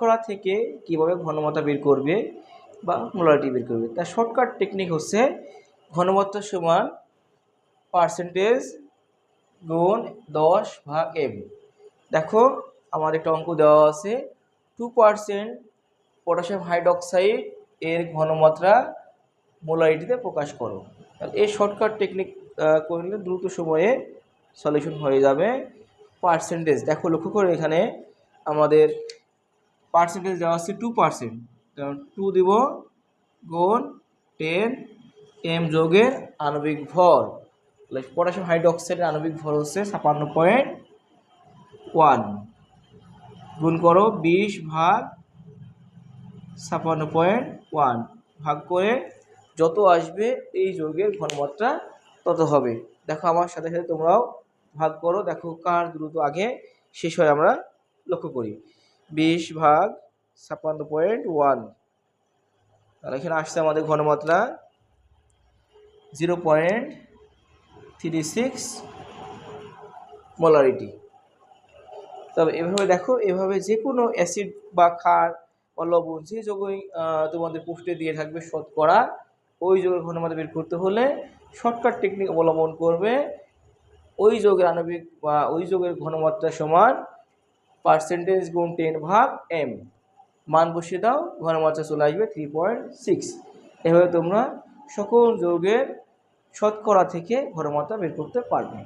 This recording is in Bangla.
শতকরা থেকে কীভাবে ঘনমাত্রা বের করবে বা মোলারিটি বের করবে। তার শর্টকাট টেকনিক হচ্ছে ঘনমাত্রা সমান পার্সেন্টেজ গুণ দশ ভাগ এম দেখো, আমার একটা অঙ্ক দেওয়া আছে টু পার্সেন্ট পটাশিয়াম হাইড্রক্সাইড এর ঘনমাত্রা মোলারিটিতে প্রকাশ করো। এই শর্টকাট টেকনিক করলে দ্রুত সময়ে সলিউশন হয়ে যাবে পার্সেন্টেজ দেখো, লক্ষ্য করে এখানে আমাদের পার্সেন্টেজ দেওয়া আছে টু পার্সেন্ট টু দিব গুণ টেন এম যোগের আণবিক ভর। পটাশিয়াম হাইড্রক্সাইডের আণবিক ভর হচ্ছে ছাপান্ন পয়েন্ট ওয়ান গুণ করো বিশ ভাগ ছাপান্ন পয়েন্ট ওয়ান ভাগ করে যত আসবে এই যোগের ঘনমাত্রা তত হবে। দেখো আমার সাথে সাথে তোমরাও ভাগ করো। দেখো কার দ্রুত আগে শেষ হয় আমরা লক্ষ্য করি। বিশ ভাগ ছাপ্পান্ন পয়েন্ট ওয়ান। আর এখানে আসছে আমাদের ঘনমাত্রা zero point three six molarity. তবে এভাবে দেখো, এভাবে যে কোনো অ্যাসিড বা ক্ষার বা লবণ যে যোগই তোমাদের পুষ্টি দিয়ে থাকবে শতকরা ওই যোগের ঘনমাত্রা বের করতে হলে শর্টকাট টেকনিক অবলম্বন করবে। ওই যোগের আণবিক বা ওই যোগের ঘনমাত্রা সমান পার্সেন্টেজ গুণ টেন ভাগ এম মান বসিয়ে দাও, ঘনমাত্রা চলে আসবে থ্রি পয়েন্ট সিক্স এভাবে তোমরা সকল যৌগের শতকরা থেকে ঘনমাত্রা বের করতে পারবে।